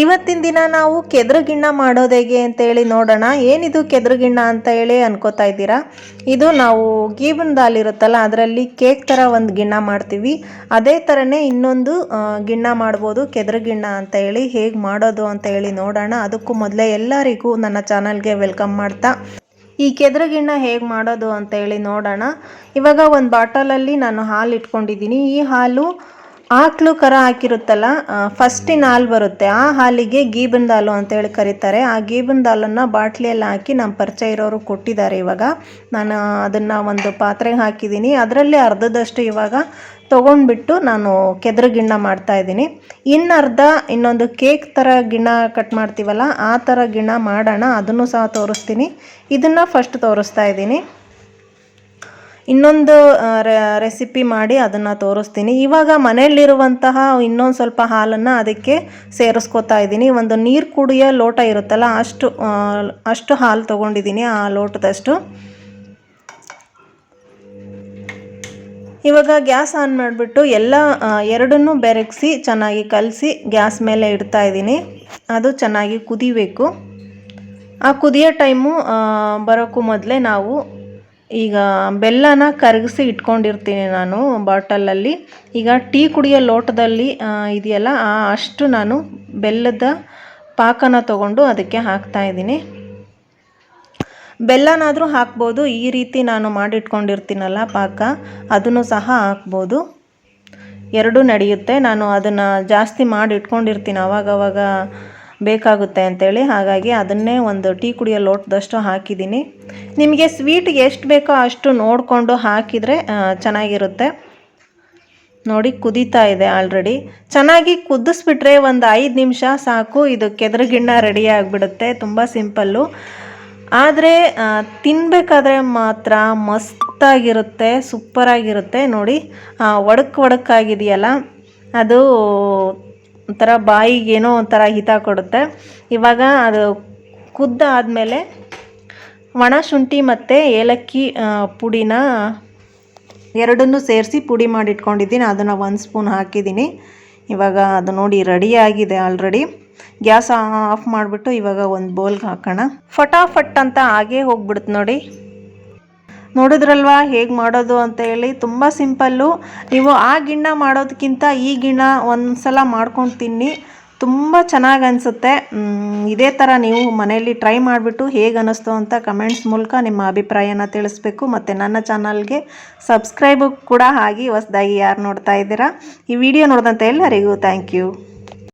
ಇವತ್ತಿನ ದಿನ ನಾವು ಕೆದ್ರ ಗಿಣ್ಣ ಮಾಡೋದು ಹೇಗೆ ಅಂತ ಹೇಳಿ ನೋಡೋಣ. ಏನಿದು ಕೆದ್ರು ಗಿಣ್ಣ ಅಂತ ಹೇಳಿ ಅನ್ಕೋತಾ ಇದ್ದೀರಾ? ಇದು ನಾವು ಗೀಬನ್ ದಾಲ್ ಇರುತ್ತಲ್ಲ, ಅದರಲ್ಲಿ ಕೇಕ್ ಥರ ಒಂದು ಗಿಣ್ಣ ಮಾಡ್ತೀವಿ. ಅದೇ ಥರನೇ ಇನ್ನೊಂದು ಗಿಣ್ಣ ಮಾಡ್ಬೋದು ಕೆದ್ರ ಗಿಣ್ಣ ಅಂತ ಹೇಳಿ ಹೇಗೆ ಮಾಡೋದು ಅಂತ ಹೇಳಿ ನೋಡೋಣ. ಅದಕ್ಕೂ ಮೊದಲೇ ಎಲ್ಲರಿಗೂ ನನ್ನ ಚಾನಲ್ಗೆ ವೆಲ್ಕಮ್ ಮಾಡ್ತಾ. ಈ ಕೆದ್ರಗಿಣ್ಣ ಹೇಗೆ ಮಾಡೋದು ಅಂತ ಹೇಳಿ ನೋಡೋಣ. ಇವಾಗ ಒಂದು ಬಾಟಲಲ್ಲಿ ನಾನು ಹಾಲು ಇಟ್ಕೊಂಡಿದ್ದೀನಿ. ಈ ಹಾಲು ಆಕಳು ಕರ ಹಾಕಿರುತ್ತಲ್ಲ ಫಸ್ಟಿನ ಹಾಲು ಬರುತ್ತೆ. ಆ ಹಾಲಿಗೆ ಗೀಬನ್ ಹಾಲು ಅಂತ ಹೇಳಿ ಕರೀತಾರೆ. ಆ ಗೀಬನ್ ಹಾಲನ್ನು ಬಾಟ್ಲಿಯಲ್ಲಿ ಹಾಕಿ ನಮ್ಮ ಪರಿಚಯ ಇರೋರು ಕೊಟ್ಟಿದ್ದಾರೆ ಇವಾಗ. ನಾನು ಅದನ್ನು ಒಂದು ಪಾತ್ರೆಗೆ ಹಾಕಿದ್ದೀನಿ. ಅದರಲ್ಲಿ ಅರ್ಧದಷ್ಟು ಇವಾಗ ತೊಗೊಂಡ್ಬಿಟ್ಟು ನಾನು ಕೆದ್ರ ಗಿಣ್ಣ ಮಾಡ್ತಾ ಇದ್ದೀನಿ. ಇನ್ನು ಅರ್ಧ ಇನ್ನೊಂದು ಕೇಕ್ ಥರ ಗಿಣ್ಣ ಕಟ್ ಮಾಡ್ತೀವಲ್ಲ ಆ ಥರ ಗಿಣ್ಣ ಮಾಡೋಣ. ಅದನ್ನು ಸಹ ತೋರಿಸ್ತೀನಿ. ಇದನ್ನು ಫಸ್ಟ್ ತೋರಿಸ್ತಾ ಇದ್ದೀನಿ. ಇನ್ನೊಂದು ರೆಸಿಪಿ ಮಾಡಿ ಅದನ್ನು ತೋರಿಸ್ತೀನಿ. ಇವಾಗ ಮನೆಯಲ್ಲಿರುವಂತಹ ಇನ್ನೊಂದು ಸ್ವಲ್ಪ ಹಾಲನ್ನು ಅದಕ್ಕೆ ಸೇರಿಸ್ಕೊತಾ ಇದ್ದೀನಿ. ಒಂದು ನೀರು ಕುಡಿಯೋ ಲೋಟ ಇರುತ್ತಲ್ಲ, ಅಷ್ಟು ಅಷ್ಟು ಹಾಲು ತೊಗೊಂಡಿದ್ದೀನಿ ಆ ಲೋಟದಷ್ಟು. ಇವಾಗ ಗ್ಯಾಸ್ ಆನ್ ಮಾಡಿಬಿಟ್ಟು ಎಲ್ಲ ಎರಡನ್ನೂ ಬೆರಗಿಸಿ ಚೆನ್ನಾಗಿ ಕಲಸಿ ಗ್ಯಾಸ್ ಮೇಲೆ ಇಡ್ತಾ ಇದ್ದೀನಿ. ಅದು ಚೆನ್ನಾಗಿ ಕುದಿಬೇಕು. ಆ ಕುದಿಯೋ ಟೈಮು ಬರೋಕ್ಕೂ ಮೊದಲೇ ನಾವು ಈಗ ಬೆಲ್ಲನ ಕರಗಿಸಿ ಇಟ್ಕೊಂಡಿರ್ತೀನಿ ನಾನು ಬಾಟಲಲ್ಲಿ. ಈಗ ಟೀ ಕುಡಿಯೋ ಲೋಟದಲ್ಲಿ ಇದೆಯಲ್ಲ ಅಷ್ಟು ನಾನು ಬೆಲ್ಲದ ಪಾಕನ ತಗೊಂಡು ಅದಕ್ಕೆ ಹಾಕ್ತಾ ಇದ್ದೀನಿ. ಬೆಲ್ಲನಾದರೂ ಹಾಕ್ಬೋದು, ಈ ರೀತಿ ನಾನು ಮಾಡಿಟ್ಕೊಂಡಿರ್ತೀನಲ್ಲ ಪಾಕ, ಅದನ್ನು ಸಹ ಹಾಕ್ಬೋದು. ಎರಡೂ ನಡೆಯುತ್ತೆ, ನಾನು ಅದನ್ನು ಜಾಸ್ತಿ ಮಾಡಿಟ್ಕೊಂಡಿರ್ತೀನಿ, ಅವಾಗವಾಗ ಬೇಕಾಗುತ್ತೆ ಅಂತೇಳಿ. ಹಾಗಾಗಿ ಅದನ್ನೇ ಒಂದು ಟೀ ಕುಡಿಯೋ ಲೋಟದಷ್ಟು ಹಾಕಿದ್ದೀನಿ. ನಿಮಗೆ ಸ್ವೀಟ್ ಎಷ್ಟು ಬೇಕೋ ಅಷ್ಟು ನೋಡಿಕೊಂಡು ಹಾಕಿದರೆ ಚೆನ್ನಾಗಿರುತ್ತೆ. ನೋಡಿ, ಕುದೀತಾ ಇದೆ ಆಲ್ರೆಡಿ. ಚೆನ್ನಾಗಿ ಕುದಿಸ್ಬಿಟ್ರೆ ಒಂದು ಐದು ನಿಮಿಷ ಸಾಕು. ಇದು ಕೆದ್ರಗಿಣ್ಣ ರೆಡಿ ಆಗಿಬಿಡುತ್ತೆ, ತುಂಬ ಸಿಂಪಲ್ಲು. ಆದರೆ ತಿನ್ನಬೇಕಾದ್ರೆ ಮಾತ್ರ ಮಸ್ತಾಗಿರುತ್ತೆ, ಸೂಪರಾಗಿರುತ್ತೆ. ನೋಡಿ ಒಡಕ್ ಒಡಕ್ಕಾಗಿದೆಯಲ್ಲ ಅದು ಒಂಥರ ಬಾಯಿಗೇನೋ ಒಂಥರ ಹಿತ ಕೊಡುತ್ತೆ. ಇವಾಗ ಅದು ಕುದ್ದ ಆದಮೇಲೆ ಒಣ ಶುಂಠಿ ಮತ್ತು ಏಲಕ್ಕಿ ಪುಡಿನ ಎರಡನ್ನೂ ಸೇರಿಸಿ ಪುಡಿ ಮಾಡಿಟ್ಕೊಂಡಿದ್ದೀನಿ. ಅದನ್ನು ಒಂದು ಸ್ಪೂನ್ ಹಾಕಿದ್ದೀನಿ. ಇವಾಗ ಅದು ನೋಡಿ ರೆಡಿ ಆಗಿದೆ ಆಲ್ರೆಡಿ ಗ್ಯಾಸ್ ಆಫ್ ಮಾಡಿಬಿಟ್ಟು ಇವಾಗ ಒಂದು ಬೌಲ್ಗೆ ಹಾಕೋಣ. ಫಟಾಫಟ್ ಅಂತ ಹಾಗೇ ಹೋಗ್ಬಿಡುತ್ತೆ ನೋಡಿ. ನೋಡಿದ್ರಲ್ವಾ? ಹೇಗೆ ಮಾಡೋದು ಅಂತ ಹೇಳಿ. ತುಂಬ ಸಿಂಪಲ್ಲು. ನೀವು ಆ ಗಿಣ್ಣ ಮಾಡೋದಕ್ಕಿಂತ ಈ ಗಿಣ್ಣ ಒಂದು ಸಲ ಮಾಡ್ಕೊಂಡು ತಿನ್ನಿ ತುಂಬ ಚೆನ್ನಾಗಿ ಅನಿಸುತ್ತೆ. ಇದೇ ಥರ ನೀವು ಮನೆಯಲ್ಲಿ ಟ್ರೈ ಮಾಡಿಬಿಟ್ಟು ಹೇಗೆ ಅನ್ನಿಸ್ತು ಅಂತ ಕಮೆಂಟ್ಸ್ ಮೂಲಕ ನಿಮ್ಮ ಅಭಿಪ್ರಾಯನ ತಿಳಿಸ್ಬೇಕು. ಮತ್ತು ನನ್ನ ಚಾನಲ್ಗೆ ಸಬ್ಸ್ಕ್ರೈಬ್ ಕೂಡ ಆಗಿ ಹೊಸ್ದಾಗಿ ಯಾರು ನೋಡ್ತಾ ಇದ್ದೀರಾ, ಈ ವಿಡಿಯೋ ನೋಡಿದಂಥ ಎಲ್ಲರಿಗೂ ಥ್ಯಾಂಕ್ ಯು